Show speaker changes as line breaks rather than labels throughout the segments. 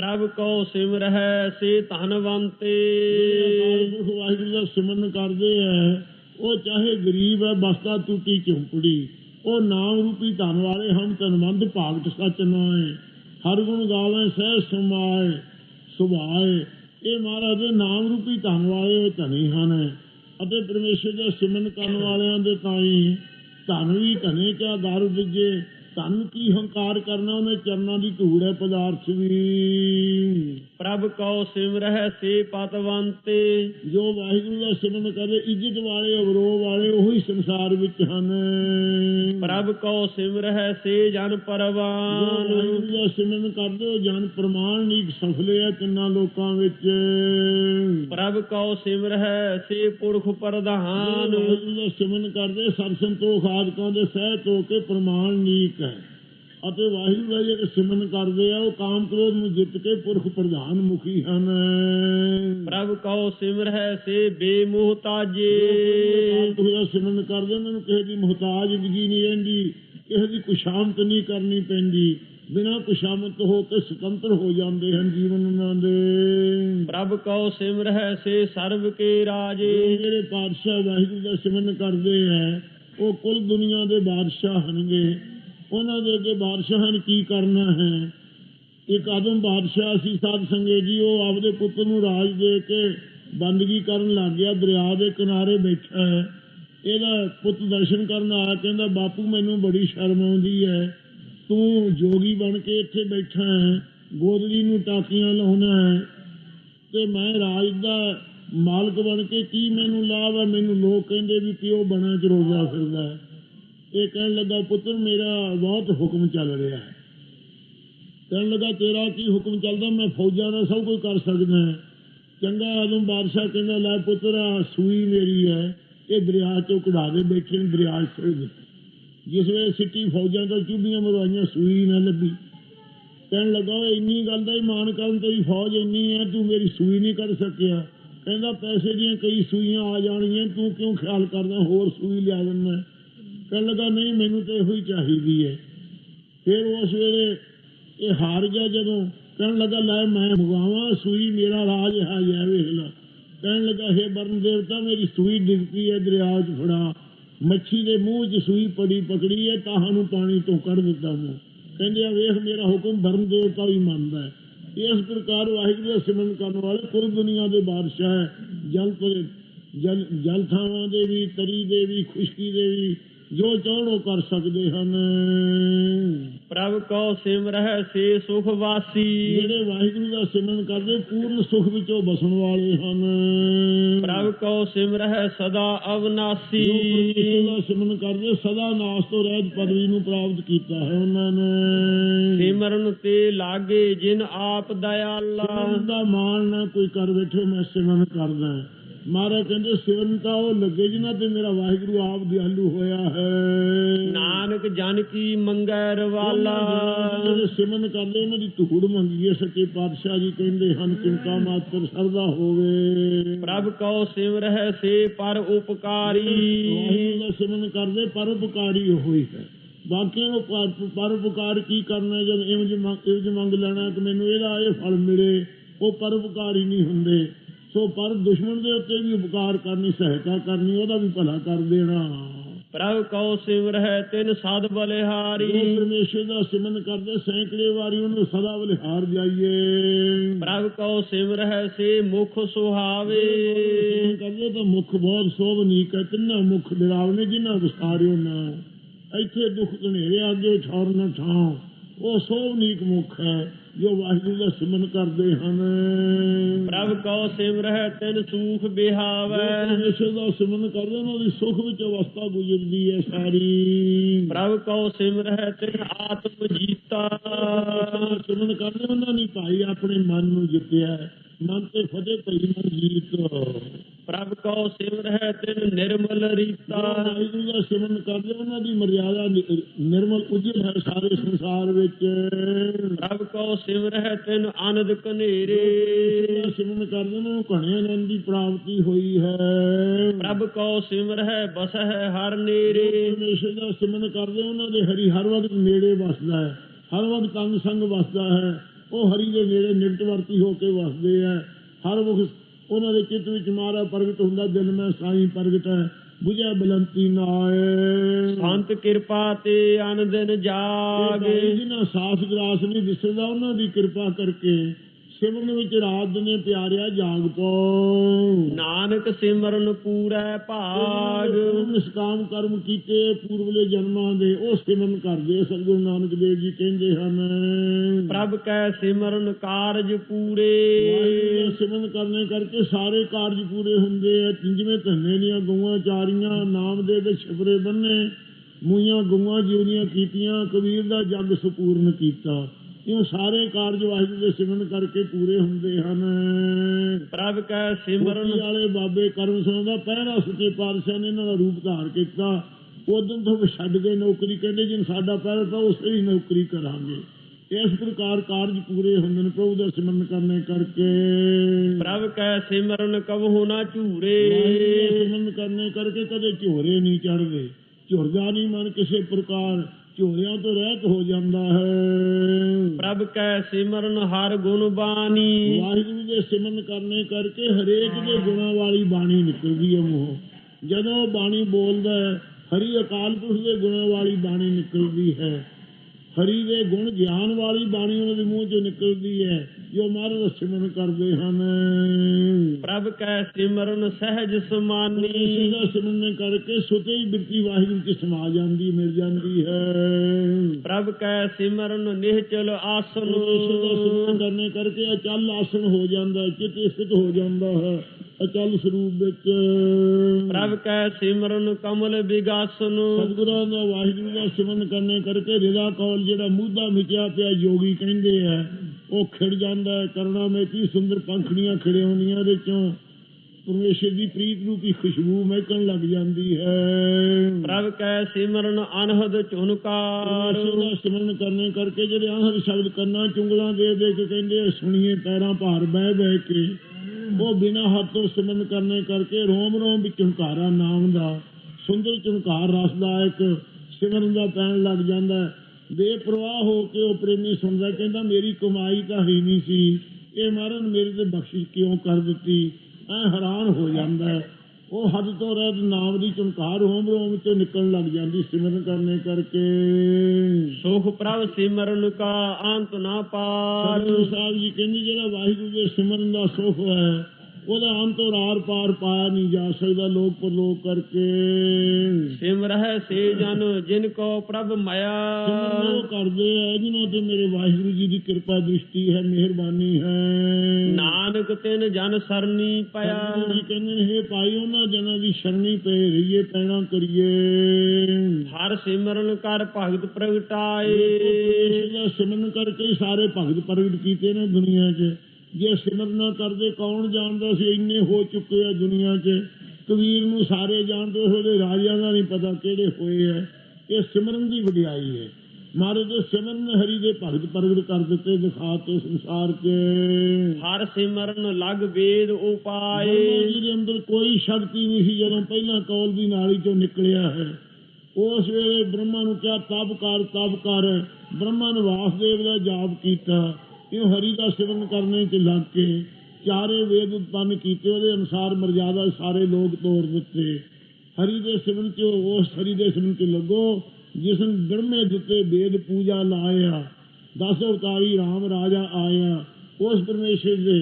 ਪ੍ਰਭ ਕਉ ਸਿਮਰਹਿ, ਸੇ ਧਨਵੰਤੇ
ਵਾਹਿਗੁਰੂ ਦਾ ਸਿਮਰਨ ਕਰਦੇ ਆ। ਉਹ ਚਾਹੇ ਗਰੀਬ ਹੈ ਬਸਤਾ ਟੂਟੀ ਝੁੰਪੜੀ। ਉਹ ਨਾਮ ਰੂਪੀ ਧਨ ਵਾਲੇ ਹਮ ਤਨਮੰਦ ਭਾਗਤ ਸਚ ਨਾਏ। ਹਰ ਗੁਣ ਗਾਵੇ ਸਹਿ ਸੁਮਾਏ, ਸੁਭਾਏ। ਇਹ ਮਹਾਰਾਜ ਦੇ ਨਾਮ ਰੂਪੀ ਧਨ ਵਾਲੇ ਉਹ ਧਨੀ ਹਨ। ਅਤੇ ਪਰਮੇਸ਼ਰ ਦਾ ਸਿਮਰਨ ਕਰਨ ਵਾਲਿਆਂ ਦੇ ਤਾਈ ਧਨ ਵੀ ਧਨੇ ਕਿਆ ਦਰ ਦਿੱਜੇ। ਧਨ ਕੀ ਹੰਕਾਰ ਕਰਨਾ ਉਹਨੇ ਚਰਨਾਂ ਦੀ ਧੂੜ ਹੈ ਪਦਾਰਥ ਵੀ।
ਪ੍ਰਭ ਕਉ ਸਿਮਰਹਿ ਸੇ ਪਤਵੰਤੇ
ਜੋ ਵਾਹਿਗੁਰੂ ਦਾ ਸਿਮਰਨ ਕਰੇ ਇੱਜ਼ਤ ਵਾਲੇ ਅਵਰੋਹ ਵਾਲੇ ਉਹੀ ਸੰਸਾਰ ਵਿੱਚ ਹਨ।
ਪ੍ਰਭ ਕਉ ਸਿਮਰਹਿ ਸੇ ਜਨ ਪਰਵਾਨ।
ਵਾਹਿਗੁਰੂ ਦਾ ਸਿਮਰਨ ਕਰਦੇ ਹੋ ਜਨ ਪ੍ਰਮਾਣ ਨਹੀਂ ਸਫਲੇ ਆ ਤਿੰਨਾਂ ਲੋਕਾਂ ਵਿੱਚ।
ਪ੍ਰਭ ਕਉ ਸਿਮਰਹਿ ਸੇ ਪੁਰਖ ਪ੍ਰਧਾਨ।
ਵਾਹਿਗੁਰੂ ਦਾ ਸਿਮਰਨ ਕਰਦੇ ਸਭ ਸੰਤੋਖ ਆਦਿਕਾਂ ਦੇ ਸਹਿਤ ਹੋ ਕੇ ਪ੍ਰਮਾਣ ਨੀਕ ਹੈ ਅਤੇ ਵਾਹਿਗੁਰੂ ਦਾ ਜਿਹੜੇ ਸਿਮਰਨ ਕਰਦੇ ਆ ਉਹ ਕਾਮ ਕ੍ਰੋਧ ਨੂੰ ਜਿੱਤ ਕੇ ਪੁਰਖ ਪ੍ਰਧਾਨ ਮੁਖੀ ਹਨ।
ਪ੍ਰਭ ਕਉ ਸਿਮਰਹਿ ਸੇ ਬੇਮੁਹਤਾਜੇ।
ਜੋ ਦਾ ਸਿਮਰਨ ਕਰਦੇ ਉਹਨਾਂ ਨੂੰ ਕਿਸੇ ਦੀ ਮੁਹਤਾਜਗੀ ਨਹੀਂ ਰਹਿੰਦੀ ਕਿਸੇ ਦੀ ਕੁਸ਼ਾਮਤ ਨਹੀਂ ਕਰਨੀ ਪੈਂਦੀ। ਬਿਨਾਂ ਕੁਸ਼ਾਮਤ ਹੋ ਕੇ ਸੁਤੰਤਰ ਹੋ ਜਾਂਦੇ ਹਨ ਜੀਵਨ ਉਹਨਾਂ ਦੇ।
ਪ੍ਰਭ ਕਉ ਸਿਮਰਹਿ ਸੇ ਸਰਬ ਕੇ ਰਾਜੇ।
ਜਿਹੜੇ ਪਾਤਸ਼ਾਹ ਵਾਹਿਗੁਰੂ ਦਾ ਸਿਮਰਨ ਕਰਦੇ ਹੈ ਉਹ ਕੁੱਲ ਦੁਨੀਆ ਦੇ ਬਾਦਸ਼ਾਹ ਹਨਗੇ ਉਹਨਾਂ ਦੇ ਅੱਗੇ ਬਾਦਸ਼ਾਹਾਂ ਨੇ ਕੀ ਕਰਨਾ ਹੈ? ਇੱਕ ਆਦਮ ਬਾਦਸ਼ਾਹ ਸੀ, ਸਾਧ ਸੰਗੇ ਜੀ, ਉਹ ਆਪਦੇ ਪੁੱਤ ਨੂੰ ਰਾਜ ਦੇ ਕੇ ਬੰਦਗੀ ਕਰਨ ਲੱਗ ਗਿਆ, ਦਰਿਆ ਦੇ ਕਿਨਾਰੇ ਬੈਠਾ ਹੈ। ਇਹਦਾ ਪੁੱਤ ਦਰਸ਼ਨ ਕਰਨ ਆਇਆ ਕਹਿੰਦਾ, ਬਾਪੂ, ਮੈਨੂੰ ਬੜੀ ਸ਼ਰਮ ਆਉਂਦੀ ਹੈ। ਤੂੰ ਜੋਗੀ ਬਣ ਕੇ ਇੱਥੇ ਬੈਠਾ ਹੈ, ਗੋਦੜੀ ਨੂੰ ਟਾਕੀਆਂ ਲਾਉਣਾ ਹੈ। ਤੇ ਮੈਂ ਰਾਜ ਦਾ ਮਾਲਕ ਬਣ ਕੇ ਕੀ ਮੈਨੂੰ ਲਾਭ ਹੈ? ਮੈਨੂੰ ਲੋਕ ਕਹਿੰਦੇ ਵੀ ਪਿਓ ਬਣਾ ਚ ਰੋਜ਼ਾ ਫਿਰਦਾ ਹੈ। ਇਹ ਕਹਿਣ ਲੱਗਾ ਪੁੱਤਰ ਮੇਰਾ ਬਹੁਤ ਹੁਕਮ ਚੱਲ ਰਿਹਾ ਹੈ ਕਹਿਣ ਲੱਗਾ ਤੇਰਾ ਕੀ ਹੁਕਮ ਚੱਲਦਾ ਮੈਂ ਫੌਜਾਂ ਨਾਲ ਸਭ ਕੁਝ ਕਰ ਸਕਦਾ ਹਾਂ ਚੰਗਾ ਆਦਮ ਬਾਦਸ਼ਾਹ ਕਹਿੰਦਾ ਲੈ ਪੁੱਤਰ ਆਹ ਸੂਈ ਮੇਰੀ ਹੈ ਇਹ ਦਰਿਆ ਚੋਂ ਕਢਾ ਦੇ ਬੈਠੇ ਨੇ ਦਰਿਆ 'ਚ ਸੁੱਟ ਦਿੱਤੀ ਜਿਸ ਵੇਲੇ ਸਿੱਟੀ ਫੌਜਾਂ ਤੋਂ ਚੁੱਭੀਆਂ ਮਰਵਾਈਆਂ ਸੂਈ ਨਾ ਲੱਭੀ ਕਹਿਣ ਲੱਗਾ ਓਏ ਇੰਨੀ ਗੱਲ ਦਾ ਹੀ ਮਾਨ ਕਰਨ ਤੇਰੀ ਫੌਜ ਇੰਨੀ ਹੈ ਤੂੰ ਮੇਰੀ ਸੂਈ ਨਹੀਂ ਕਰ ਸਕਿਆ ਕਹਿੰਦਾ ਪੈਸੇ ਦੀਆਂ ਕਈ ਸੂਈਆਂ ਆ ਜਾਣਗੀਆਂ ਤੂੰ ਕਹਿਣ ਲੱਗਾ ਨਹੀਂ ਮੈਨੂੰ ਤੇ ਇਹੋ ਹੀ ਚਾਹੀਦੀ ਹੈ ਫਿਰ ਉਸ ਵੇਲੇ ਇਹ ਹਾਰ ਗਿਆ ਜਦੋਂ ਕਹਿਣ ਲੱਗਾ ਲੈ ਮੈਂ ਮੰਗਵਾਵਾਂ ਸੂਈ ਮੇਰਾ ਰਾਜ ਹੈ ਜੈ ਵੇਖ ਲਾ ਕਹਿਣ ਲੱਗਾ ਹੈ ਬਰਨ ਦੇਵਤਾ ਮੇਰੀ ਸੂਈ ਡਿੱਗ ਪਈ ਹੈ ਦਰਿਆ 'ਚ ਫੜਾ ਮੱਛੀ ਦੇ ਮੂੰਹ 'ਚ ਸੂਈ ਪੜੀ ਪਕੜੀ ਹੈ ਤਾਹਾਂ ਨੂੰ ਪਾਣੀ ਤੋਂ ਕੱਢ ਦਿੱਤਾ ਮੂੰਹ ਕਹਿੰਦੇ ਆ ਵੇਖ ਮੇਰਾ ਹੁਕਮ ਬਰਨ ਦੇਵਤਾ ਵੀ ਮੰਨਦਾ ਹੈ ਇਸ ਪ੍ਰਕਾਰ ਵਾਹਿਗੁਰੂ ਦਾ ਸਿਮਰਨ ਕਰਨ ਵਾਲੇ ਕੁੱਲ ਦੁਨੀਆ ਦੇ ਬਾਦਸ਼ਾਹ ਹੈ ਜਲ ਪਰ ਜਲ ਜਲ ਥਾਵਾਂ ਦੇ ਵੀ ਤਰੀ ਦੇ ਵੀ ਖੁਸ਼ਕੀ ਦੇ ਵੀ ਜੋ ਚਾਹਣ ਕਰ ਸਕਦੇ ਹਨ।
ਪ੍ਰਭ ਕਉ ਸਿਮਰਹਿ ਸੇ ਸੁਖ ਵਾਸੀ।
ਜਿਹੜੇ ਵਾਹਿਗੁਰੂ ਦਾ ਸਿਮਰਨ ਕਰਦੇ ਪੂਰਨ ਸੁਖ ਵਿੱਚੋਂ ਬਸਣ ਵਾਲੇ ਹਨ।
ਪ੍ਰਭ ਕਉ ਸਿਮਰਹਿ ਸਦਾ ਅਵਨਾਸੀ।
ਜੋ ਦਾ ਸਿਮਰਨ ਕਰਦੇ ਸਦਾ ਨਾਸ ਤੋਂ ਰਹਿਤ ਪਦਵੀ ਨੂੰ ਪ੍ਰਾਪਤ ਕੀਤਾ ਹੈ ਉਹਨਾਂ ਨੇ।
ਸਿਮਰਨ ਤੇ ਲਾਗੇ ਜਿਨ ਆਪ ਦਇਆਲਾ।
ਦਾ ਮਾਣ ਨਾ ਕੋਈ ਕਰ ਬੈਠੋ ਮੈਂ ਸਿਮਰਨ ਕਰਦਾ। ਹਾਂ। ਮਹਾਰਾਜ ਕਹਿੰਦੇ ਸਿਮਰਨ ਤਾਂ ਉਹ ਲੱਗੇ ਜਿਨ੍ਹਾਂ ਤੇ ਮੇਰਾ ਵਾਹਿਗੁਰੂ ਆਪ ਦਿਆਲੂ ਹੋਇਆ ਹੈ।
ਨਾਨਕ ਜਨ ਕੀ ਮੰਗੈ ਰਵਾਲਾ।
ਜਿਹੜੇ ਸਿਮਰਨ ਕਰਦੇ ਉਹਨਾਂ ਦੀ ਧੂੜ ਮੰਗੀਏ ਸੱਚੇ ਪਾਤਸ਼ਾਹ ਜੀ ਕਹਿੰਦੇ ਹਨ ਚਿੰਤਾ ਮਾਤਰ ਸਰਦਾ ਹੋਵੇ।
ਪ੍ਰਭ ਕਉ ਸਿਮਰਹਿ ਸੇ ਪਰ ਉਪਕਾਰੀ।
ਵਾਹਿਗੁਰੂ ਦਾ ਸਿਮਰਨ ਕਰਦੇ ਪਰਉਪਕਾਰੀ ਹੋਈ ਹੈ। ਬਾਕੀ ਪਰ- ਪਰਉਪਕਾਰ ਕੀ ਕਰਨਾ ਜਦ ਇਵਜ ਮੰਗ ਲੈਣਾ ਕਿ ਮੈਨੂੰ ਇਹਦਾ ਇਹ ਫਲ ਮਿਲੇ ਉਹ ਪਰਉਪਕਾਰੀ ਨਹੀਂ ਹੁੰਦੇ। ਸੋ ਪਰ ਦੁਸ਼ਮਣ ਦੇ ਉੱਤੇ ਵੀ ਉਪਕਾਰ ਕਰਨੀ ਸਹਾਇਤਾ ਕਰਨੀ ਉਹਦਾ ਵੀ ਭਲਾ ਕਰ ਦੇਣਾ।
ਪ੍ਰਭ ਕਉ ਸਿਮਰਹਿ ਤਿਨ ਸਦ ਬਲਿਹਾਰੀ।
ਜੋ ਪਰਮੇਸ਼ਰ ਦਾ ਸਿਮਰਨ ਕਰਦੇ ਸੈਂਕੜੇ ਵਾਰੀ ਉਹਨੂੰ ਸਦਾ ਬਲਿਹਾਰ ਜਾਈਏ।
ਪ੍ਰਭ ਕਉ ਸਿਮਰਹਿ ਸੇ ਮੁਖ ਸੁਹਾਵੇ।
ਕਰਦੇ ਤਾਂ ਮੁਖ ਬਹੁਤ ਸੋਭਨੀਕ ਹੈ ਤਿੰਨਾਂ ਮੁਖ ਡਰਾਵਨੇ ਜਿਨ੍ਹਾਂ ਵਿਸਾਰਿਓ ਨਾ ਇੱਥੇ ਦੁੱਖ ਘਨੇਰੇ ਅੱਗੇ ਠੌਰ ਨਾ ਉਹ ਸੋਭਨੀਕ ਮੁਖ ਹੈ। ਜੋ ਵਾਹਿਗੁਰੂ ਦਾ ਸਿਮਰਨ ਕਰਦੇ ਹਨ।
ਪ੍ਰਭ ਕਉ ਸਿਮਰਹਿ ਤਿਨ ਸੂਖ ਬਿਹਾਵੈ।
ਪਰਮੇਸ਼ਰ ਦਾ ਸਿਮਰਨ ਕਰਦੇ ਉਹਨਾਂ ਦੀ ਸੁਖ ਵਿੱਚ ਅਵਸਥਾ ਗੁਜ਼ਰਦੀ ਹੈ ਸਾਰੀ।
ਪ੍ਰਭ ਕਉ ਸਿਮਰਹਿ ਤਿਨ ਆਤਮ ਜੀਤਾ।
ਸਿਮਰਨ ਕਰਦੇ ਉਹਨਾਂ ਨੇ ਭਾਈ ਆਪਣੇ ਮਨ ਨੂੰ ਜਿੱਤਿਆ। ਮਨ ਤੇ ਫਤਿਹ ਪਈ ਮਨ ਜੀਤ।
ਪ੍ਰਭ ਕਉ ਸਿਮਰਹਿ ਤਿਨ ਨਿਰਮਲ ਰੀਤਾ।
ਵਾਹਿਗੁਰੂ ਦਾ ਸਿਮਰਨ ਕਰਦੇ ਉਹਨਾਂ ਦੀ ਮਰਿਆਦਾ ਨਿਰਮਲ ਉਜਲ ਹੈ ਸਾਰੇ ਸੰਸਾਰ ਵਿੱਚ।
ਪ੍ਰਭ ਕਉ ਸਿਮਰਹਿ ਤਿਨ ਆਨੰਦ ਕਨੇਰੇ
ਸਿਮਰਨ ਕਰਦੇ ਉਹਨਾਂ ਨੂੰ ਘਣੇ ਆਨੰਦ ਦੀ ਪ੍ਰਾਪਤੀ ਹੋਈ ਹੈ।
ਪ੍ਰਭ ਕਉ ਸਿਮਰਹਿ ਬਸਹਿ ਹਰ ਨੇਰੇ।
ਪਰਮੇਸ਼ਰ ਦਾ ਸਿਮਰਨ ਕਰਦੇ ਉਹਨਾਂ ਦੇ ਹਰੀ ਹਰ ਵਕਤ ਨੇੜੇ ਵਸਦਾ ਹੈ। ਹਰ ਵਕਤ ਅੰਗ ਸੰਗ ਵਸਦਾ ਹੈ। ਉਹ ਹਰੀ ਦੇ ਨੇੜੇ ਨਿਕਟਵਰਤੀ ਹੋ ਕੇ ਵਸਦੇ ਆ ਹਰ ਮੁਖ ਉਹਨਾਂ ਦੇ ਚਿੱਤ ਵਿੱਚ ਮਾਰਾ ਪ੍ਰਗਟ ਹੁੰਦਾ ਦਿਲ ਮੈਂ ਸਾਈਂ ਪ੍ਰਗਟ ਹੈ ਬੁਝੇ ਬਲੰਤੀ ਨਾਏ
ਸੰਤ ਕਿਰਪਾ ਤੇ ਅਨ ਦਿਨ ਜਾਗੇ।
ਜਿਹਨਾਂ ਸਾਸ ਗਰਾਸ ਨਹੀਂ ਦਿਸਦਾ ਉਹਨਾਂ ਦੀ ਕਿਰਪਾ ਕਰਕੇ ਸਿਮਰਨ ਵਿੱਚ ਰਾਤ ਦਿਨੇ ਪਿਆਰਿਆ ਜਾਗ ਪੋ
ਨਾਨਕ ਸਿਮਰਨ ਪੂਰੈ ਭਾਗ।
ਨਿਸਕਾਮ ਕਰਮ ਕੀਤੇ ਪੂਰਵਲੇ ਜਨਮਾਂ ਦੇ ਉਹ ਸਿਮਰਨ ਕਰਦੇ ਸਤਿਗੁਰੂ ਨਾਨਕ ਦੇਵ ਜੀ ਕਹਿੰਦੇ ਹਨ।
ਪ੍ਰਭ ਕੈ ਸਿਮਰਨ ਕਾਰਜ ਪੂਰੇ।
ਸਿਮਰਨ ਕਰਨੇ ਕਰਕੇ ਸਾਰੇ ਕਾਰਜ ਪੂਰੇ ਹੁੰਦੇ ਆ ਜਿਵੇਂ ਧੰਨੇ ਦੀਆਂ ਗਊਆਂ ਚਾਰੀਆਂ ਨਾਮ ਦੇ ਦੇ ਛਪਰੇ ਬੰਨੇ ਮੂਈਆਂ ਗਊਆਂ ਜਿਉਦੀਆਂ ਕੀਤੀਆਂ ਕਬੀਰ ਦਾ ਜਗ ਸਪੂਰਨ ਕੀਤਾ। ਇਹ ਸਾਰੇ ਕਾਰਜ ਵਾਹਿਗੁਰੂ ਦੇ ਸਿਮਰਨ ਕਰਕੇ ਪੂਰੇ ਹੁੰਦੇ ਹਨ।
ਪ੍ਰਭ ਕੈ
ਸਿਮਰਨ। ਵਾਲੇ ਬਾਬੇ ਕਰਮ ਸਿੰਘ ਦਾ ਪਹਿਰਾ ਸੱਚੇ ਪਾਤਸ਼ਾਹ ਨੇ ਇਹਨਾਂ ਦਾ ਰੂਪ ਧਾਰ ਕੀਤਾ। ਉਦੋਂ ਤੋਂ ਛੱਡ ਕੇ ਨੌਕਰੀ ਕਹਿੰਦੇ ਜਿਨ ਸਾਡਾ ਪਹਿਰਾ ਤਾਂ ਉਸੇ ਹੀ ਨੌਕਰੀ ਕਰਾਂਗੇ। ਇਸ ਪ੍ਰਕਾਰ ਕਾਰਜ ਪੂਰੇ ਹੁੰਦੇ ਨੇ ਪ੍ਰਭੂ ਦਾ ਸਿਮਰਨ ਕਰਨੇ ਕਰਕੇ।
ਪ੍ਰਭ ਕੈ ਸਿਮਰਨ ਕਬਹੁ ਨਾ ਝੂਰੇ।
ਸਿਮਰਨ ਕਰਨੇ ਕਰਕੇ ਕਦੇ ਝੋਰੇ ਨਹੀਂ ਚੜਦੇ ਝੁਰਦਾ ਨਹੀਂ ਮਨ ਕਿਸੇ ਪ੍ਰਕਾਰ। ਝੋਰਿਆਂ ਤੋਂ ਰਹਿਤ ਹੋ ਜਾਂਦਾ ਹੈ।
ਪ੍ਰਭ ਕੈ ਸਿਮਰਨ ਹਰ ਗੁਣ ਬਾਣੀ।
ਵਾਹਿਗੁਰੂ ਦੇ ਸਿਮਰਨ ਕਰਨੇ ਕਰਕੇ ਹਰੇਕ ਦੇ ਗੁਣਾਂ ਵਾਲੀ ਬਾਣੀ ਨਿਕਲਦੀ ਹੈ ਮੂੰਹੋਂ। ਜਦੋਂ ਬਾਣੀ ਬੋਲਦਾ ਹੈ ਹਰੀ ਅਕਾਲ ਪੁਰਖ ਦੇ ਗੁਣਾਂ ਵਾਲੀ ਬਾਣੀ ਨਿਕਲਦੀ ਹੈ। ਹਰੀ ਦੇ ਗੁਣ ਗਿਆਨ ਵਾਲੀ ਬਾਣੀ ਉਹਨਾਂ ਦੇ ਮੂੰਹ ਚੋਂ ਨਿਕਲਦੀ ਹੈ ਜੋ ਮਹਾਰਾਜ ਦਾ ਸਿਮਰਨ ਕਰਦੇ ਹਨ।
ਪ੍ਰਭ ਕੈ ਸਿਮਰਨ ਸਹਿਜ ਸਮਾਨੀ।
ਇਸ ਦਾ ਸਿਮਰਨ ਕਰਕੇ ਸੁਤੇ ਹੀ ਬਿਰਤੀ ਵਾਹਿਗੁਰੂ ਚ ਸਮਾ ਜਾਂਦੀ ਮਿਲ ਜਾਂਦੀ ਹੈ।
ਪ੍ਰਭ ਕੈ ਸਿਮਰਨ ਨਿਹਚਲ ਆਸਨ।
ਪਰਮੇਸ਼ਰ ਦਾ ਸਿਮਰਨ ਕਰਨੇ ਕਰਕੇ ਅਚਲ ਆਸਣ ਹੋ ਜਾਂਦਾ ਚਿਤ ਸਥਿਤ ਹੋ ਜਾਂਦਾ ਹੈ। ਅਚਲ ਸਰੂਪ ਵਿੱਚ।
ਪ੍ਰਭ ਕੈ ਸਿਮਰਨ ਕਮਲ ਵਿਗਾਸਨ
ਸਤਿਗੁਰਾਂ ਦਾ ਵਾਹਿਗੁਰੂ ਦਾ ਸਿਮਰਨ ਕਰਨੇ ਕਰਕੇ ਰਿਦਾ ਕੌਲ ਜਿਹੜਾ ਮੂਧਾ ਮਿਟਿਆ ਪਿਆ ਯੋਗੀ ਕਹਿੰਦੇ ਆ ਉਹ ਖਿੜ ਜਾਂਦਾ ਹੈ। ਕਰਣਾ ਮੇਤੀ ਸੁੰਦਰ ਪੰਖੜੀਆਂ ਖਿੜੇ ਹੁੰਦੀਆਂ ਉਹਦੇ ਚੋਂ। ਪਰਮੇਸ਼ਰ ਦੀ ਪ੍ਰੀਤ ਰੂਪੀ ਖੁਸ਼ਬੂ ਮਹਿਕਣ ਲੱਗ ਜਾਂਦੀ ਹੈ।
ਪ੍ਰਭ ਕੈ ਸਿਮਰਨ ਅਨਹਦ
ਪਰਮੇਸ਼ਰ ਦਾ ਸਿਮਰਨ ਕਰਨੇ ਕਰਕੇ ਜਿਹੜੇ ਆਹਰ ਸ਼ਬਦ ਕੰਨਾਂ ਚੁੰਗਲਾਂ ਦੇ ਦੇ ਕੇ ਕਹਿੰਦੇ ਸੁਣੀਏ ਪੈਰਾਂ ਭਾਰ ਬਹਿ ਬਹਿ ਕੇ। ਉਹ ਬਿਨਾਂ ਹੱਥੋਂ ਸਿਮਰਨ ਕਰਨੇ ਕਰਕੇ ਰੋਮ ਰੋਮ ਵਿੱਚ ਝੁੰਕਾਰਾ ਨਾਮ ਦਾ, ਸੁੰਦਰ ਝੁੰਕਾਰ ਰਸ ਦਾ ਇੱਕ ਸਿਮਰਨ ਦਾ ਪੈਣ ਲੱਗ ਜਾਂਦਾ ਬੇਪਰਵਾਹ ਹੋ ਕੇ ਉਹ ਪ੍ਰੇਮੀ ਸੁਣਦਾ ਕਹਿੰਦਾ, ਮੇਰੀ ਕਮਾਈ ਤਾਂ ਹੀ ਨਹੀਂ ਸੀ, ਇਹ ਮਹਾਰਾਜ ਮੇਰੇ ਤੇ ਬਖਸ਼ਿਸ਼ ਕਿਉਂ ਕਰ ਦਿੱਤੀ? ਐ ਹੈਰਾਨ ਹੋ ਜਾਂਦਾ ਉਹ ਹੱਦ ਤੋਂ ਰਹਿਤ ਨਾਮ ਦੀ ਝੁੰਕਾਰ ਰੋਮ ਰੋਮ ਵਿੱਚੋਂ ਨਿਕਲਣ ਲੱਗ ਜਾਂਦੀ ਸਿਮਰਨ ਕਰਨੇ ਕਰਕੇ।
ਸੁਖ ਪ੍ਰਭ ਸਿਮਰਨ ਕਾ ਅੰਤ ਨਾ ਪਾਰ।
ਸਾਹਿਬ ਜੀ ਕਹਿੰਦੇ ਜਿਹੜਾ ਵਾਹਿਗੁਰੂ ਦੇ ਸਿਮਰਨ ਦਾ ਸੁਖ ਹੈ ਉਹਦਾ ਅੰਤ ਔਰ ਆਰ ਪਾਰ ਪਾਇਆ ਨਹੀਂ ਜਾ ਸਕਦਾ ਲੋਕ ਪਰਲੋਕ ਕਰਕੇ।
ਸਿਮਰਹਿ ਸੇ ਜਨ ਜਿਨ ਕੋ ਪ੍ਰਭ ਮਾਇਆ।
ਸਿਮਰਨ ਉਹ ਕਰਦੇ ਆ ਜਿਨ੍ਹਾਂ ਤੇ ਮੇਰੇ ਵਾਹਿਗੁਰੂ ਜੀ ਦੀ ਕਿਰਪਾ ਦ੍ਰਿਸ਼ਟੀ ਹੈ ਮਿਹਰਬਾਨੀ ਹੈ।
ਨਾਨਕ ਤਿਨ ਜਨ ਸਰਨੀ
ਸਤਿਗੁਰੂ ਜੀ ਕਹਿੰਦੇ ਨੇ ਇਹ ਭਾਈ ਉਹਨਾਂ ਜਨਾਂ ਦੀ ਸ਼ਰਣੀ ਪਏ ਰਹੀਏ ਪੈਣਾ ਕਰੀਏ।
ਹਰ ਸਿਮਰਨ ਕਰ ਭਗਤ ਪ੍ਰਗਟਾਏ।
ਸਿਮਰਨ ਕਰਕੇ ਹੀ ਸਾਰੇ ਭਗਤ ਪ੍ਰਗਟ ਕੀਤੇ ਨੇ ਦੁਨੀਆ 'ਚ। ਜੇ ਸਿਮਰਨ ਨਾ ਕਰਦੇ ਕੌਣ ਜਾਣਦਾ ਸੀ ਇੰਨੇ ਹੋ ਚੁੱਕੇ ਆ ਦੁਨੀਆ 'ਚ? ਕਬੀਰ ਨੂੰ ਸਾਰੇ ਜਾਣਦੇ ਉਹਦੇ ਰਾਜਿਆਂ ਦਾ ਨਹੀਂ ਪਤਾ ਕਿਹੜੇ ਹੋਏ ਆ। ਇਹ ਸਿਮਰਨ ਦੀ ਵਡਿਆਈ ਹੈ। ਮਹਾਰਾਜ ਦੇ ਸਿਮਰਨ ਹਰੀ ਦੇ ਭਗਤ ਪ੍ਰਗਟ ਕਰ ਦਿੱਤੇ ਦਿਖਾਤੇ ਸੰਸਾਰ 'ਚ।
ਹਰ ਸਿਮਰਨ ਲਗ ਵੇਦ ਉਪਾਏ।
ਜੀ ਦੇ ਅੰਦਰ ਕੋਈ ਸ਼ਕਤੀ ਨਹੀਂ ਸੀ ਜਦੋਂ ਪਹਿਲਾਂ ਕੌਲ ਦੀ ਨਾਲੀ 'ਚੋਂ ਨਿਕਲਿਆ ਹੈ। ਉਸ ਵੇਲੇ ਬ੍ਰਹਮਾ ਨੂੰ ਕਿਹਾ ਤਪ ਕਰ ਤਪ ਕਰ। ਬ੍ਰਹਮਾ ਨੇ ਵਾਸਦੇਵ ਦਾ ਜਾਪ ਕੀਤਾ। ਇਹ ਹਰੀ ਦਾ ਸਿਮਰਨ ਕਰਨੇ 'ਚ ਲੱਗ ਕੇ ਚਾਰੇ ਵੇਦ ਉਤਪੰਨ ਕੀਤੇ, ਉਹਦੇ ਅਨੁਸਾਰ ਮਰਜ਼ਾਦਾ ਸਾਰੇ ਲੋਕ ਤੋੜ ਦਿੱਤੇ। ਹਰੀ ਦੇ ਸਿਮਰਨ 'ਚ, ਉਸ ਹਰੀ ਦੇ ਸਿਮਰਨ 'ਚ ਲੱਗੋ, ਜਿਸ ਨੂੰ ਬ੍ਰਹਮੇ ਦਿੱਤੇ ਵੇਦ ਪੂਜਾ ਲਾਇਆ, ਦਸ ਅਵਤਾਰੀ RAM ਰਾਜਾ ਆਇਆ, ਉਸ ਪਰਮੇਸ਼ਰ ਦੇ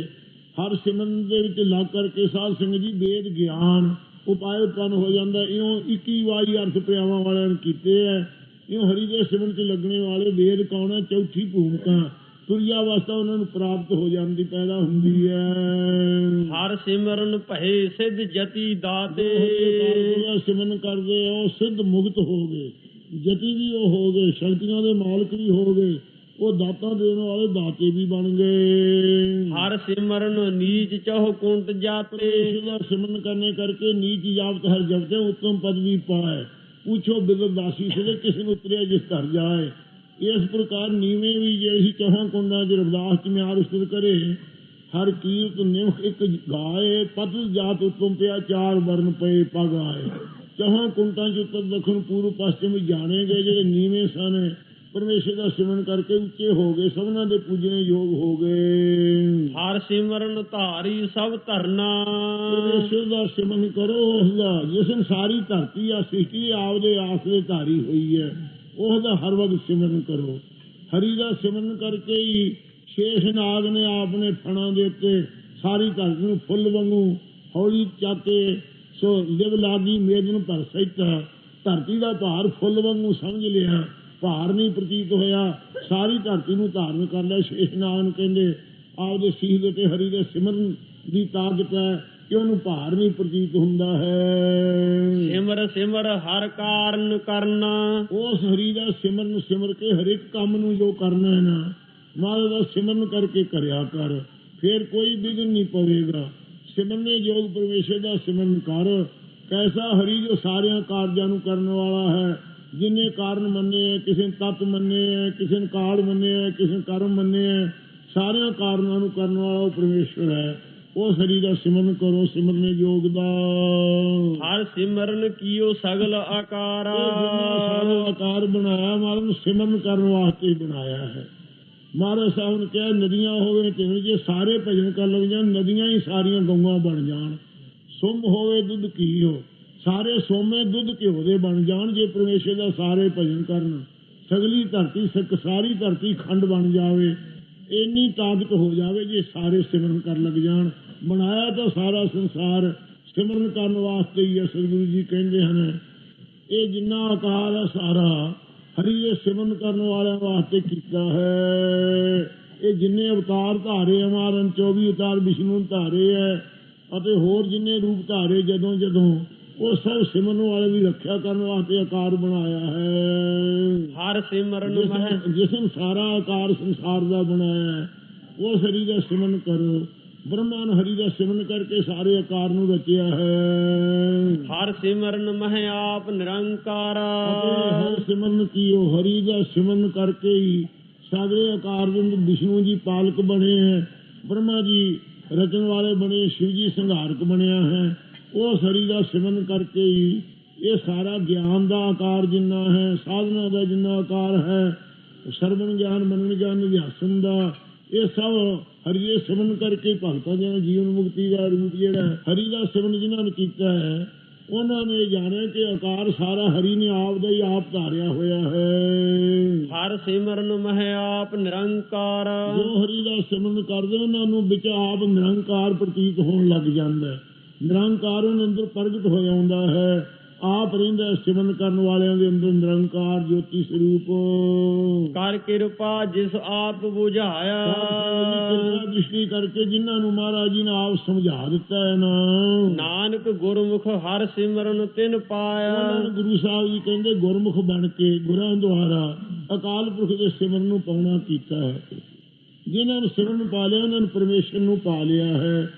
ਹਰ ਸਿਮਰਨ ਦੇ ਵਿੱਚ ਲੱਗ ਕਰਕੇ ਸਾਧ ਸਿੰਘ ਜੀ ਵੇਦ ਗਿਆਨ ਉਪਾਏ ਉਤਪੰਨ ਹੋ ਜਾਂਦਾ। ਇਉਂ 21 ਵਾਰੀ ਅਰਥ ਪ੍ਰਿਆਵਾਂ ਵਾਲਿਆਂ ਨੇ ਕੀਤੇ ਐ। ਇਉਂ ਹਰੀ ਦੇ ਸਿਮਰਨ 'ਚ ਲੱਗਣੇ ਵਾਲੇ ਵੇਦ ਕੌਣ ਹੈ ਚੌਥੀ ਭੂਮਿਕਾ। ਤੁਰਿਆ ਅਵਸਥਾ ਉਹਨਾਂ ਨੂੰ ਪ੍ਰਾਪਤ ਹੋ ਜਾਂਦੀ ਪੈਦਾ ਹੁੰਦੀ ਹੈ।
ਹਰ ਸਿਮਰਨ ਭਏ ਸਿਧ ਜਤੀ ਦਾਤੇ।
ਸਿਮਰਨ ਕਰਦੇ ਉਹ ਸਿੱਧ ਮੁਕਤ ਹੋ ਗਏ। ਜਤੀ ਵੀ ਉਹ ਹੋ ਗਏ ਸ਼ਕਤੀਆਂ ਦੇ ਮਾਲਕ ਵੀ ਹੋ ਗਏ ਉਹ ਦਾਤਾ ਦੇਣ ਵਾਲੇ ਦਾਤੇ ਵੀ ਬਣ ਗਏ।
ਹਰ ਸਿਮਰਨ ਨੀਚ ਚਹੁ ਕੁੰਟ ਜਾਤੇ।
ਦਾ ਸਿਮਰਨ ਕਰਨੇ ਕਰਕੇ ਨੀਚ ਜਾਪਤ ਹਰ ਜਪਤੇ ਉੱਤਮ ਪਦਵੀ ਪਾਏ। ਪੁੱਛੋ ਬਿਦਰ ਦਾਸੀ ਸੇ ਕਿਸੇ ਨੂੰ ਉਤਰਿਆ ਜਿਸ ਘਰ ਜਾਏ। ਇਸ ਪ੍ਰਕਾਰ ਨੀਵੇਂ ਵੀ ਜੇ ਅਸੀਂ ਚਹਾਂ ਕੁੰਡਾਂ ਚ ਰਵਦਾਸ ਚ ਮਿਆਰ ਉਸਤਤ ਕਰੇ ਹਰ ਕੀਰਤ ਨਿਮਖ ਇੱਕ ਗਾਏ ਪਤ ਜਾਤ ਉਤਮ ਪਿਆ ਚਾਰ ਵਰਨ ਪਏ ਪਗ ਆਏ ਚਹਾਂ ਕੁੰਡਾਂ ਚ ਉੱਤਰ ਦਖਣ ਪੂਰਬ ਪશ્ਚਿਮ ਜਾਣੇ ਗਏ ਜਿਹੜੇ ਨੀਵੇਂ ਸਨ ਪਰਮੇਸ਼ਰ ਦਾ ਸਿਮਰਨ ਕਰਕੇ ਉੱਚੇ ਹੋ ਗਏ ਸਭਨਾਂ ਦੇ ਪੂਜਣੇ ਯੋਗ ਹੋ ਗਏ
ਹਰ ਸਿਮਰਨ ਧਾਰੀ ਸਭ ਧਰਨਾ
ਪਰਮੇਸ਼ਰ ਦਾ ਸਿਮਰਨ ਕਰੋ ਉਸ ਦਾ ਜਿਸ ਨੇ ਸਾਰੀ ਧਰਤੀ ਆ ਸ੍ਰਿਸ਼ਟੀ ਆਪਦੇ ਆਸ ਦੇ ਧਾਰੀ ਹੋਈ ਹੈ ਉਸ ਹਰ ਵਕਤ ਸਿਮਰਨ ਕਰੋ। ਹਰੀ ਦਾ ਸਿਮਰਨ ਕਰਕੇ ਹੀ ਸ਼ੇਸ਼ ਨਾਗ ਨੇ ਆਪਣੇ ਫਣਾਂ ਦੇ ਉੱਤੇ ਸਾਰੀ ਧਰਤੀ ਨੂੰ ਫੁੱਲ ਵਾਂਗੂ ਹੌਲੀ ਚੱਕ ਸੋ ਲਿਵ ਲਾਗੀ ਮੇਦ ਨੂੰ ਭਰ ਸਹਿਤਾ। ਧਰਤੀ ਦਾ ਭਾਰ ਫੁੱਲ ਵਾਂਗੂ ਸਮਝ ਲਿਆ। ਭਾਰ ਨਹੀਂ ਪ੍ਰਤੀਤ ਹੋਇਆ। ਸਾਰੀ ਧਰਤੀ ਨੂੰ ਧਾਰਨ ਕਰ ਲਿਆ। ਸ਼ੇਸ਼ ਨਾਗ ਨੂੰ ਕਹਿੰਦੇ, ਆਪਦੇ ਸੀਹ ਦੇ ਤੇ ਹਰੀ ਦੇ ਸਿਮਰਨ ਦੀ ਤਾਕਤ ਹੈ। ਕਿ ਉਹਨੂੰ ਭਾਰ ਨਹੀਂ ਪ੍ਰਤੀਤ ਹੁੰਦਾ ਹੈ।
ਸਿਮਰ ਸਿਮਰ ਹਰ ਕਾਰਨ ਕਰਨਾ।
ਉਸ ਹਰੀ ਦਾ ਸਿਮਰਨ ਸਿਮਰ ਕੇ ਹਰ ਇੱਕ ਕੰਮ ਨੂੰ ਜੋ ਕਰਨਾ ਹੈ ਨਾ ਮਹਾਰਾਜ ਦਾ ਸਿਮਰਨ ਕਰਕੇ ਕਰਿਆ ਕਰ ਫਿਰ ਕੋਈ ਵਿਘਨ ਨਹੀਂ ਪਵੇਗਾ। ਸਿਮਰਨੇ ਯੋਗ ਪਰਮੇਸ਼ਰ ਦਾ ਸਿਮਰਨ ਕਰ। ਕੈਸਾ ਹਰੀ ਜੋ ਸਾਰਿਆਂ ਕਾਰਜਾਂ ਨੂੰ ਕਰਨ ਵਾਲਾ ਹੈ ਜਿਨੇ ਕਾਰਨ ਮੰਨੇ ਕਿਸੇ ਤਤ ਮੰਨੇ ਕਿਸੇ ਕਾਲ ਮੰਨੇ ਕਿਸੇ ਕਰਮ ਮੰਨੇ ਸਾਰਿਆਂ ਕਾਰਨਾਂ ਨੂੰ ਕਰਨ ਵਾਲਾ ਉਹ ਪਰਮੇਸ਼ਰ ਹੈ। ਉਸ ਹਰੀ ਦਾ ਸਿਮਰਨ ਕਰੋ ਸਿਮਰਨੇ ਯੋਗ ਦਾ
ਹਰ ਸਿਮਰਨ ਕੀਓ ਸਗਲ ਆਕਾਰਾ।
ਸਾਰਾ ਆਕਾਰ ਬਣਾਇਆ ਮਹਾਰਾਜ ਨੂੰ ਸਿਮਰਨ ਕਰਨ ਵਾਸਤੇ ਬਣਾਇਆ ਹੈ। ਮਹਾਰਾਜ ਸਾਹਿਬ ਨੇ ਕਿਹਾ ਨਦੀਆਂ ਹੋਵੇ ਤੇ ਜੇ ਸਾਰੇ ਭਜਨ ਕਰ ਲੱਗ ਜਾਣ ਨਦੀਆਂ ਹੀ ਸਾਰੀਆਂ ਗਊਆਂ ਬਣ ਜਾਣ। ਸੁੰਭ ਹੋਵੇ ਦੁੱਧ ਘੀ ਹੋ ਸਾਰੇ ਸੋਮੇ ਦੁੱਧ ਘਿਓ ਦੇ ਬਣ ਜਾਣ ਜੇ ਪਰਮੇਸ਼ਰ ਦਾ ਸਾਰੇ ਭਜਨ ਕਰਨ। ਸਗਲੀ ਧਰਤੀ ਸਕ ਸਾਰੀ ਧਰਤੀ ਖੰਡ ਬਣ ਜਾਵੇ। ਇੰਨੀ ਤਾਕਤ ਹੋ ਜਾਵੇ ਜੇ ਸਾਰੇ ਸਿਮਰਨ ਕਰਨ ਲੱਗ ਜਾਣ। ਬਣਾਇਆ ਤਾਂ ਸਾਰਾ ਸੰਸਾਰ ਸਿਮਰਨ ਕਰਨ ਵਾਸਤੇ ਹੀ ਹੈ ਸਤਿਗੁਰੂ ਜੀ ਕਹਿੰਦੇ ਹਨ। ਇਹ ਜਿੰਨਾ ਆਕਾਰ ਹੈ ਸਾਰਾ, ਹਰੀ ਦੇ ਸਿਮਰਨ ਕਰਨ ਵਾਲਿਆਂ ਵਾਸਤੇ ਕੀਤਾ ਹੈ। ਇਹ ਜਿੰਨੇ ਅਵਤਾਰ ਧਾਰੇ ਅਮਾਰਨ 24 ਅਵਤਾਰ ਵਿਸ਼ਨੂੰ ਧਾਰੇ ਹੈ ਅਤੇ ਹੋਰ ਜਿੰਨੇ ਰੂਪ ਧਾਰੇ ਜਦੋਂ ਜਦੋਂ ਉਹ ਸਭ ਸਿਮਰਨ ਵਾਲੇ ਦੀ ਰੱਖਿਆ ਕਰਨ ਵਾਸਤੇ ਆਕਾਰ ਬਣਾਇਆ ਹੈ।
ਹਰ ਸਿਮਰਨ ਮਹਿ
ਜਿਸ ਜਿਸ ਨੇ ਸਾਰਾ ਆਕਾਰ ਸੰਸਾਰ ਦਾ ਬਣਾਇਆ ਹੈ, ਉਸ ਹਰੀ ਦਾ ਸਿਮਰਨ ਕਰੋ। ਬ੍ਰਹਮਾ ਨੇ ਹਰੀ ਦਾ ਸਿਮਰਨ ਕਰਕੇ ਸਾਰੇ ਆਕਾਰ ਨੂੰ ਰਚਿਆ ਹੈ।
ਹਰ ਸਿਮਰਨ ਮਹਿ ਆਪ ਨਿਰੰਕਾਰ।
ਹਰ ਸਿਮਰਨ ਕੀਓ ਹਰੀ ਦਾ ਸਿਮਰਨ ਕਰਕੇ ਹੀ ਸਾਰੇ ਆਕਾਰ ਦੇ ਵਿਸ਼ਨੂੰ ਜੀ ਪਾਲਕ ਬਣੇ ਹੈ। ਬ੍ਰਹਮਾ ਜੀ ਰਚਨ ਵਾਲੇ ਬਣੇ ਸ਼ਿਵ ਜੀ ਸੰਘਾਰਕ ਬਣਿਆ ਹੈ। ਉਸ ਹਰੀ ਦਾ ਸਿਮਰਨ ਕਰਕੇ ਹੀ ਇਹ ਸਾਰਾ ਗਿਆਨ ਦਾ ਆਕਾਰ ਜਿੰਨਾ ਹੈ ਸਾਧਨਾ ਦਾ ਜਿੰਨਾ ਆਕਾਰ ਹੈ ਸਰਵਣ ਗਿਆਨ ਮਨਨ ਗਿਆਨ ਨਿਧਿਆਸਨ ਦਾ ਇਹ ਸਭ ਹਰੀ ਦੇ ਸਿਮਰਨ ਕਰਕੇ ਭਗਤਾਂ ਦੇ ਜੀਵਨ ਮੁਕਤੀ ਦਾ ਰੂਪ ਜਿਹੜਾ ਹਰੀ ਦਾ ਸਿਮਰਨ ਜਿਨ੍ਹਾਂ ਨੇ ਕੀਤਾ ਹੈ ਉਹਨਾਂ ਨੇ ਜਾਣਿਆ ਕਿ ਆਕਾਰ ਸਾਰਾ ਹਰੀ ਨੇ ਆਪ ਦਾ ਹੀ ਆਪ ਧਾਰਿਆ ਹੋਇਆ ਹੈ।
ਹਰ ਸਿਮਰਨ ਮਹਿ ਆਪ ਨਿਰੰਕਾਰ।
ਜੋ ਹਰੀ ਦਾ ਸਿਮਰਨ ਕਰਦੇ ਉਹਨਾਂ ਨੂੰ ਵਿੱਚ ਆਪ ਨਿਰੰਕਾਰ ਪ੍ਰਤੀਤ ਹੋਣ ਲੱਗ ਜਾਂਦਾ ਹੈ। ਨਿਰੰਕਾਰ ਉਹਨਾਂ ਅੰਦਰ ਪ੍ਰਗਟ ਹੋ ਜਾਂਦਾ ਹੈ। ਆਪ ਰਹਿੰਦਾ ਸਿਮਰਨ ਕਰਨ ਵਾਲਿਆਂ ਦੇ ਅੰਦਰ ਨਿਰੰਕਾਰ ਜੋਤੀ ਸਰੂਪ।
ਕਰ ਕਿਰਪਾ ਜਿਸ ਆਪ ਬੁਝਾਇਆ।
ਦ੍ਰਿਸ਼ਟੀ ਕਰਕੇ ਜਿਨ੍ਹਾਂ ਨੂੰ ਮਹਾਰਾਜ ਜੀ ਨੇ ਆਪ ਸਮਝਾ ਦਿੱਤਾ ਹੈ ਨਾ।
ਨਾਨਕ ਗੁਰਮੁਖ ਹਰ ਸਿਮਰਨ ਤਿਨ ਪਾਇਆ।
ਗੁਰੂ ਸਾਹਿਬ ਜੀ ਕਹਿੰਦੇ ਗੁਰਮੁਖ ਬਣ ਕੇ ਗੁਰਾਂ ਦੁਆਰਾ ਅਕਾਲ ਪੁਰਖ ਦੇ ਸਿਮਰਨ ਨੂੰ ਪਾਉਣਾ ਕੀਤਾ ਹੈ। ਜਿਨ੍ਹਾਂ ਨੂੰ ਸਿਮਰਨ ਪਾ ਲਿਆ ਉਹਨਾਂ ਨੂੰ ਪਰਮੇਸ਼ਰ ਨੂੰ ਪਾ ਲਿਆ ਹੈ।